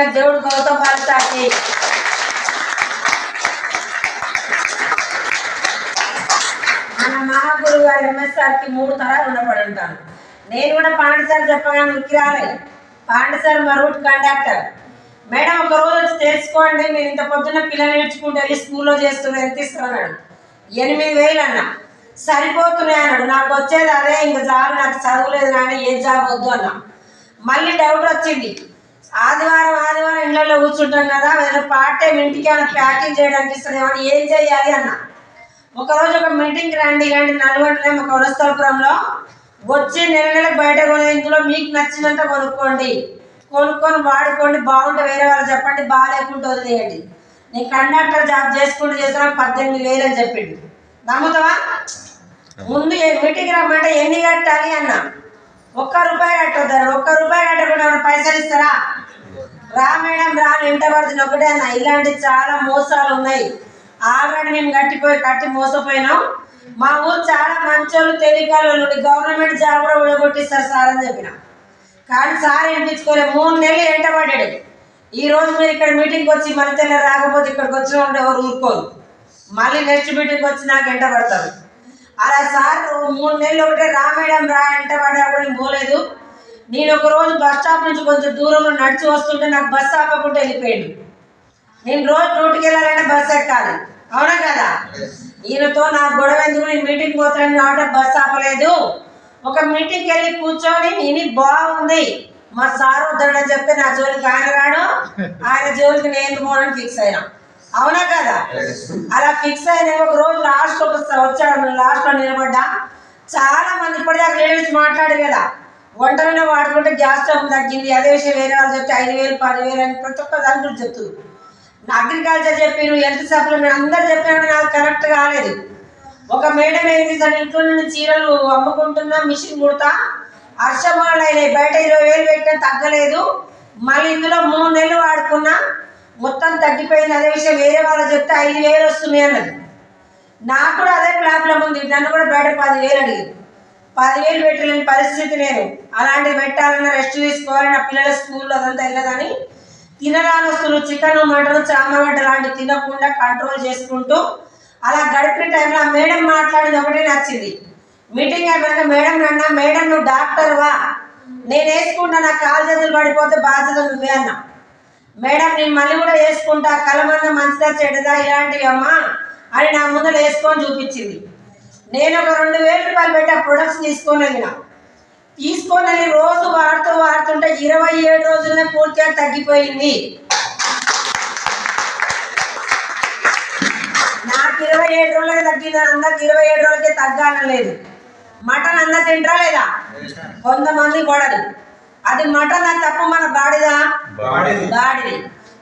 ఆయన దేవుడు గౌతమ్ బాలసాకి మన మహాగురు గారు ఎంఎస్ఆర్కి మూడు తరాలు ఉండబడి ఉంటాను నేను కూడా పాండసారి చెప్పగానే ఉరికి రాలే. పాండసారి మా రూట్ కండక్టర్ మేడం ఒక రోజు వచ్చి తెలుసుకోండి మీరు ఇంత పొద్దున్న పిల్లలు నేర్చుకుంటే వెళ్ళి స్కూల్లో చేస్తున్నారు ఎంత ఇస్తున్నాడు ఎనిమిది వేలు అన్న. సరిపోతున్నాయి అన్నాడు. నాకు వచ్చేది అదే ఇంకా చాలు నాకు చదవలేదు నాని ఏం జాబ్ వద్దు అన్నా. మళ్ళీ డౌట్ వచ్చింది. ఆదివారం ఆదివారం ఇళ్ళల్లో కూర్చుంటాం కదా ఏదైనా పార్ట్ టైం ఇంటికి ఏమైనా ప్యాకింగ్ చేయడానికి ఇస్తుందేమో ఏం చేయాలి అన్న. ఒకరోజు ఒక మీటింగ్కి రండి ఇలాంటి నల్గొండలే మా కొనస్థలపురంలో వచ్చి నెల నెలకు బయట కొనే ఇందులో మీకు నచ్చినంత కొనుక్కోండి. కొనుక్కొని వాడుకోండి బాగుంటే వేరే వాళ్ళు చెప్పండి బాగాలేకుంటే వదిలేయండి. నేను కండక్టర్ జాబ్ చేసుకుంటూ చేస్తున్నా పద్దెనిమిది వేలు అని చెప్పిండు. నమ్ముతావా? ముందు ఏ మీటింగ్ రమ్మంటే ఎన్ని కట్టాలి అన్న? ఒక్క రూపాయి కట్టద్దారు ఒక్క రూపాయి కట్టకుండా ఏమైనా పైసలు ఇస్తారా? రా మేడం రా వెంట పడుతుంది ఒకటే అన్న ఇలాంటి చాలా మోసాలు ఉన్నాయి. ఆల్రెడీ మేము కట్టిపోయి కట్టి మోసపోయినాం. మా ఊరు చాలా మంచోళ్ళు తెలియకాలు గవర్నమెంట్ జాబ్ కూడా ఊడగొట్టిస్తారు సార్ అని చెప్పిన. కానీ సార్ వినిపించుకోలేదు మూడు నెలలు ఎంట పడ్డాడు. ఈ రోజు మీరు ఇక్కడ మీటింగ్కి వచ్చి మన తెల్ల రాకపోతే ఇక్కడికి వచ్చిన ఉంటే ఎవరు ఊరుకోరు. మళ్ళీ నెక్స్ట్ మీటింగ్కి వచ్చి నాకు ఎంట పడతారు. అలా సార్ మూడు నెలలు ఒకటే రా మేడం రా ఎంట పడ్డా కూడా పోలేదు. నేను ఒక రోజు బస్ స్టాప్ నుంచి కొంచెం దూరంలో నడిచి వస్తుంటే నాకు బస్ ఆపకుండా వెళ్ళిపోయాడు. నేను రోజు డ్యూటీకి వెళ్ళాలంటే బస్ ఎక్కాలి. అవునా కదా? ఈయనతో నాకు గొడవ ఎందుకు? నేను మీటింగ్ పోతాను కాబట్టి బస్ ఆపలేదు. ఒక మీటింగ్కి వెళ్ళి కూర్చొని నేను బాగుంది. మా సార్ వద్దాడని చెప్తే నా జోలికి ఆయన రాడు. ఆయన జోలికి నేను పోవడానికి ఫిక్స్ అయినా. అవునా కదా? అలా ఫిక్స్ అయిన ఒక రోజు లాస్ట్ ఒక వచ్చాడు. లాస్ట్లో నిలబడ్డా. చాలా మంది ఇప్పటిదాకా లేడీస్ మాట్లాడు కదా. వంటలలో వాడుకుంటే గ్యాస్ స్టవ్ తగ్గింది అదే విషయం వేరే వాళ్ళు చెప్తే ఐదు వేలు పదివేలు అని ప్రతి ఒక్క దాని గురించి చెప్తుంది అగ్రికల్చర్ చెప్పారు హెల్త్ సప్లిమెంట్ అందరు చెప్పినా నాకు కరెక్ట్ కాలేదు. ఒక మేడం ఏంది తన ఇంట్లో నుండి చీరలు అమ్ముకుంటున్నా మిషన్ కుడతా హర్షమాలు అయినాయి బయట ఇరవై వేలు పెట్టినా తగ్గలేదు. మళ్ళీ ఇందులో మూడు నెలలు వాడుకున్నా మొత్తం తగ్గిపోయింది. అదే విషయం వేరే వాళ్ళు చెప్తే ఐదు వేలు వస్తున్నాయి అన్నది. నాకు కూడా అదే ప్రాబ్లం ఉంది. నన్ను కూడా బయట పదివేలు అడిగింది. పదివేలు పెట్టలేని పరిస్థితి లేదు. అలాంటివి పెట్టాలన్నా రెస్ట్ తీసుకోవాలి నా పిల్లల స్కూల్లో అదంతా వెళ్ళదని తినరాని వస్తువులు చికెన్ మటన్ చామగడ్డ లాంటివి తినకుండా కంట్రోల్ చేసుకుంటూ అలా గడిపిన టైంలో ఆ మేడం మాట్లాడింది ఒకటే నచ్చింది. మీటింగ్ అయిపోయాక మేడం అన్నా మేడం నువ్వు డాక్టర్ వా? నేను వేసుకుంటా నా కాలు చేతులు పడిపోతే బాధ్యత నువ్వే అన్నా. మేడం నేను మళ్ళీ కూడా వేసుకుంటా కలమంద మంచిదా చెడ్డదా ఇలాంటివి అమ్మా అని నా ముందర వేసుకొని చూపించింది. నేను ఒక రెండు వేల రూపాయలు పెట్టి ఆ ప్రొడక్ట్స్ తీసుకొని వెళ్ళిన తీసుకొని వెళ్ళి రోజు వాడుతూ వాడుతుంటే ఇరవై ఏడు రోజులనే పూర్తిగా తగ్గిపోయింది. నాకు ఇరవై ఏడు రోజులకే తగ్గింది? అందరికి ఇరవై ఏడు రోజులకే తగ్గాలని లేదు. మటన్ అందరు తింటారా లేదా? కొంతమంది గొడవలు అది మటన్ అది తప్ప మన బాడిదా? గాడిది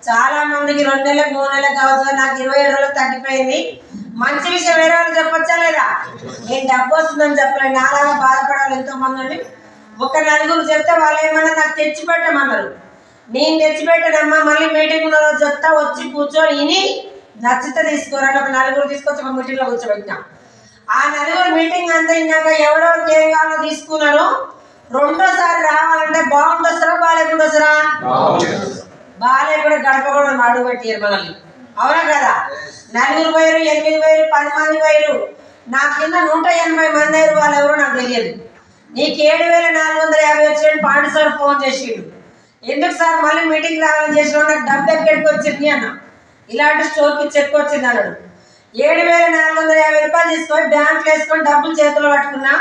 చాలా మందికి రెండు నెలలకు మూడు నెలలకు కావచ్చు నాకు ఇరవై ఏడు రోజులు తగ్గిపోయింది. మంచి విషయం వేరే వాళ్ళు చెప్పొచ్చా లేదా? నేను డబ్బు వస్తుందని చెప్పలేదు నాలాగా బాధపడాలి ఎంతో మంది ఒక నలుగురు చెప్తే వాళ్ళు ఏమన్నా నాకు తెచ్చి పెట్టమన్నారు. నేను తెచ్చి పెట్టానమ్మా మళ్ళీ మీటింగ్ రోజు చెప్తా వచ్చి కూర్చొని ఇని నచ్చితే తీసుకోరండి ఒక నలుగురు తీసుకొచ్చి ఒక మీటింగ్లో కూర్చోబెట్టినా. ఆ నలుగురు మీటింగ్ అంతా ఇన్నాక ఎవరెవరికి ఏం కావాలో తీసుకున్నారు. రెండోసారి రావాలంటే బాగుండొస్తారా బాగాలేకుండా వస్తారా బాలే కూడా గడప కూడా అడుగు పెట్టారు మనల్ని అవునా కదా? నలుగురు పోయారు ఎనిమిది పోయారు పది మంది పోయారు నా కింద నూట ఎనభై మంది అయ్యారు వాళ్ళు ఎవరో నాకు తెలియదు. నీకు ఏడు వేల నాలుగు వందల యాభై వచ్చాడు పాండు సార్ ఫోన్ చేసిండు. ఎందుకు సార్ మళ్ళీ మీటింగ్ రావాలని చేసిన నాకు డబ్బు ఎక్కడికి వచ్చింది అన్న. ఇలాంటి స్టోర్కి చెక్ వచ్చింది అన్నాడు. ఏడు వేల నాలుగు వందల యాభై రూపాయలు తీసుకొని బ్యాంక్ వేసుకొని డబ్బులు చేతిలో పట్టుకున్నా.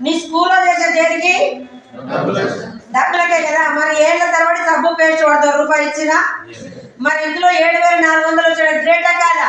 నీ స్కూల్లో చేసే చేతికి డబ్బులకే కదా? మరి ఏళ్ళ తరబడి సబ్బు పేస్ట్ పడతారు రూపాయి ఇచ్చిన? మరి ఇందులో ఏడు వేల నాలుగు వందలు వచ్చాడు గ్రేటా కాదా